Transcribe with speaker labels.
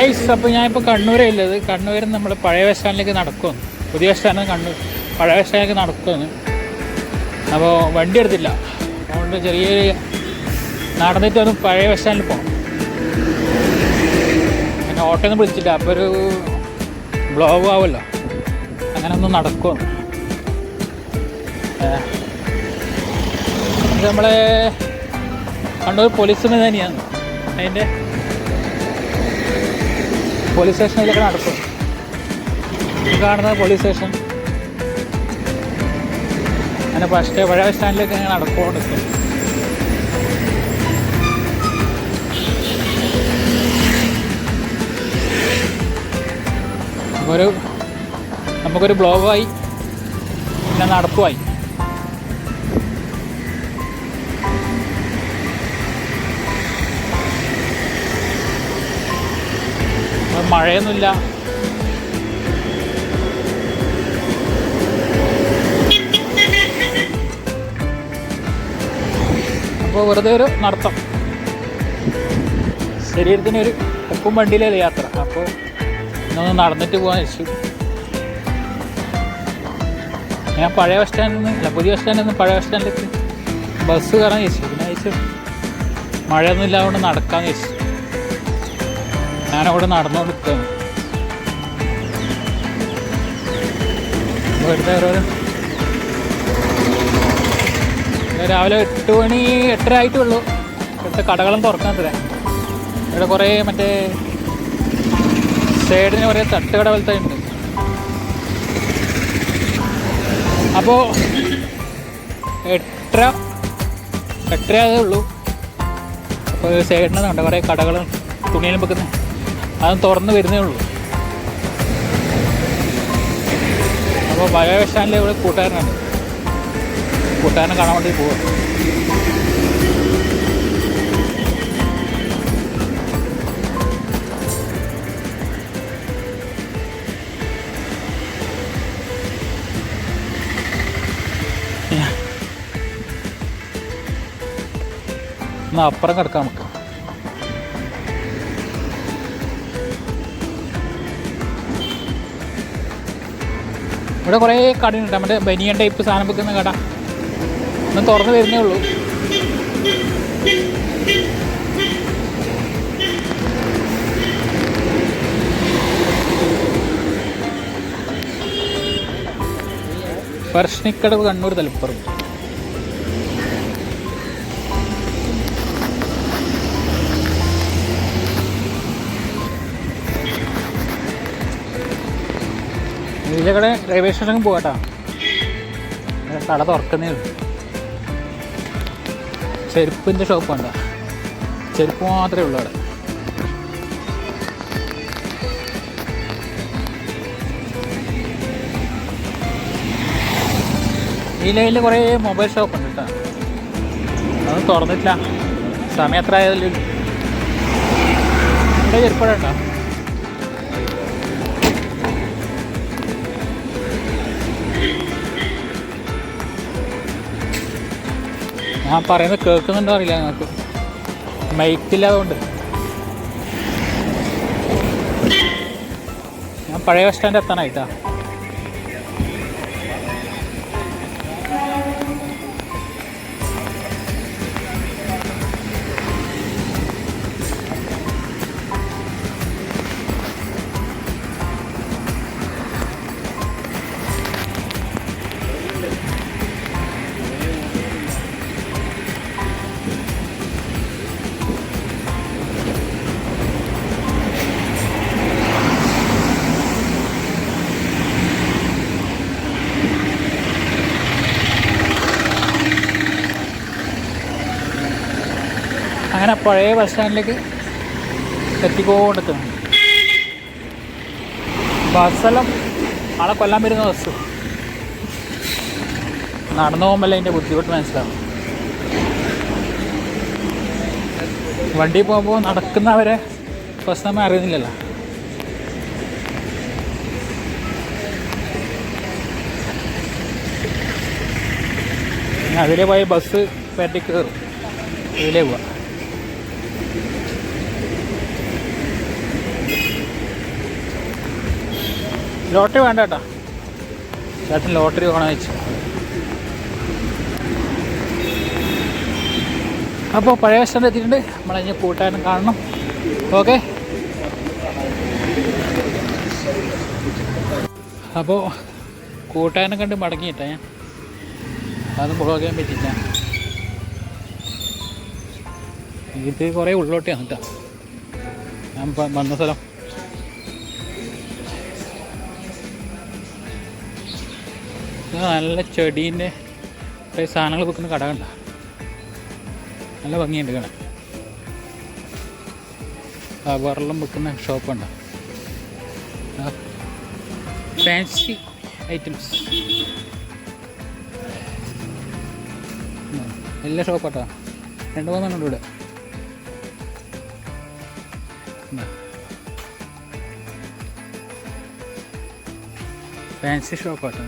Speaker 1: Guys അപ്പോൾ ഞാനിപ്പോൾ കണ്ണൂരുള്ളത് കണ്ണൂരിൽ നിന്ന് നമ്മൾ പഴയ ബസ് സ്റ്റാൻഡിലേക്ക് നടക്കുമെന്ന് പുതിയ ബസ് സ്റ്റാൻഡ് കണ്ണൂർ പഴയ ബസ് സ്റ്റാൻഡിലേക്ക് നടക്കുമെന്ന് അപ്പോൾ വണ്ടി എടുത്തില്ല. അതുകൊണ്ട് ചെറിയൊരു നടന്നിട്ട് ഒന്ന് പഴയ ബസ് സ്റ്റാൻഡിൽ പോകണം പിന്നെ ഓട്ടോ ഒന്നും വിളിച്ചില്ല അപ്പോൾ ഒരു ബ്ലോഗ് ആവുമല്ലോ. അങ്ങനെ ഒന്ന് നടക്കും നമ്മളെ കണ്ണൂർ പോലീസിന് തന്നെയാണ്. അതിന്റെ പോലീസ് സ്റ്റേഷനിലൊക്കെ നടക്കും. ഈ കാണുന്നത് പോലീസ് സ്റ്റേഷൻ. അങ്ങനെ ഫസ്റ്റ് പഴയ സ്റ്റാൻഡിലേക്ക് ഇങ്ങനെ നടക്കുകൊണ്ട് നിൽക്കും ഒരു നമുക്കൊരു ബ്ലോഗായി പിന്നെ നടപ്പുമായി മഴയൊന്നുമില്ല. അപ്പോൾ വെറുതെ ഒരു നടത്തം. ശരീരത്തിന് ഒരു ഉപ്പും വണ്ടിയിലല്ലേ യാത്ര. അപ്പോൾ ഇന്നൊന്ന് നടന്നിട്ട് പോകാൻ വെച്ചു ഞാൻ പഴയ ബസ് സ്റ്റാൻഡിൽ നിന്ന് അല്ല പുതിയ ബസ് സ്റ്റാൻഡിൽ നിന്ന് പഴയ ബസ് സ്റ്റാൻഡിലേക്ക് ബസ് കയറാൻ ചേച്ചി പിന്നെ ചേച്ചി മഴയൊന്നും ഇല്ലാതുകൊണ്ട് നടക്കാമെന്ന് ചോദിച്ചു ഞാനവിടെ നടന്നുകൊണ്ട് വെറുതെ ഓരോരോ രാവിലെ എട്ട് മണി എട്ടര ആയിട്ടുള്ളൂ. ഇവിടുത്തെ കടകളും തുറക്കാൻ തരാം ഇവിടെ കുറേ മറ്റേ സൈഡിന് കുറേ തട്ടുകട പോലത്തെ ഉണ്ട്. അപ്പോൾ എട്ടര എട്ടര ആയതേ ഉള്ളൂ. അപ്പോൾ സൈഡിന് ഉണ്ട് കുറേ കടകളും തുണിയിലും വെക്കുന്നത് അതും തുറന്ന് വരുന്നേ ഉള്ളൂ. അപ്പോൾ പഴയ ബസ് ഇവിടെ കൂട്ടുകാരനാണ്. കൂട്ടുകാരനെ കാണാൻ വേണ്ടി പോകും അപ്പുറം കിടക്കാം നമുക്ക്. ഇവിടെ കുറേ കടയുണ്ട്. നമ്മുടെ ബനിയൻ ടൈപ്പ് സാധനം വെക്കുന്ന കട. ഒന്ന് തുറന്ന് വരുന്നേ ഉള്ളൂ. പർഷ്ണിക്കടവ് കണ്ണൂർ തലപ്പുറം ഇതിലൂടെ റെയിൽവേ സ്റ്റേഷനിൽ പോകട്ടോ കട തുറക്കുന്നേ ഉള്ളൂ. ചെരുപ്പിന്റെ ഷോപ്പ് ഉണ്ടോ ചെരുപ്പ് മാത്രമേ ഉള്ളൂ അവിടെ. ഈ ലൈനിൽ കുറേ മൊബൈൽ ഷോപ്പ് ഉണ്ട് കേട്ടോ അതൊന്നും തുറന്നിട്ടില്ല. സമയം എത്ര ആയാലും. ഇവിടെ ചെരുപ്പുണ്ടോ ഞാൻ പറയുന്നത് കേൾക്കുന്നുണ്ടോ അറിയില്ല നിങ്ങൾക്ക് മൈക്കില്ലാതുകൊണ്ട് ഞാൻ പഴയ ബസ് സ്റ്റാൻഡ് എത്താനായിട്ടാ. അങ്ങനെ പഴയ ബസ് സ്റ്റാൻഡിലേക്ക് എത്തിക്കൊണ്ടിരിക്കുന്നു. ബസ്സെല്ലാം ആളെ കൊല്ലാൻ വരുന്ന ബസ് നടന്നു പോകുമ്പോൾ അതിന്റെ ബുദ്ധിമുട്ട് മനസ്സിലാവും. വണ്ടി പോകുമ്പോൾ നടക്കുന്നവരെ ബസ് നമ്മൾ അറിയുന്നില്ലല്ലോ. അതിലെ പോയി ബസ് പറ്റി കയറും. ഇതിലേ പോവാം. ലോട്ടറി വേണ്ട കേട്ടോ. ചേട്ടൻ ലോട്ടറി വേണം വെച്ചു. അപ്പോൾ പഴയ ബസ് സ്റ്റാൻഡ് എത്തിയിട്ടുണ്ട്. നമ്മളതിന് കൂട്ടാനും കാണണം. ഓക്കെ അപ്പോൾ കൂട്ടാനും കണ്ട് മടങ്ങിയിട്ടാ ഞാൻ. അത് പോകാൻ പറ്റില്ല ഇത് കുറേ ഉള്ളോട്ടാണ് കേട്ടോ. ഞാൻ വന്ന സ്ഥലം. ഇത് നല്ല ചെടീന്റെ കുറേ സാധനങ്ങൾ വെക്കുന്ന കട കണ്ട? നല്ല ഭംഗിയുണ്ട് കാണാൻ. കവറിലും വെക്കുന്ന ഷോപ്പുണ്ട് ഫാൻസി ഐറ്റംസ് എല്ലാ ഷോപ്പാട്ടോ രണ്ട് മൂന്നെണ്ണം ഇവിടെ. ഫാൻസി ഷോപ്പാട്ടോ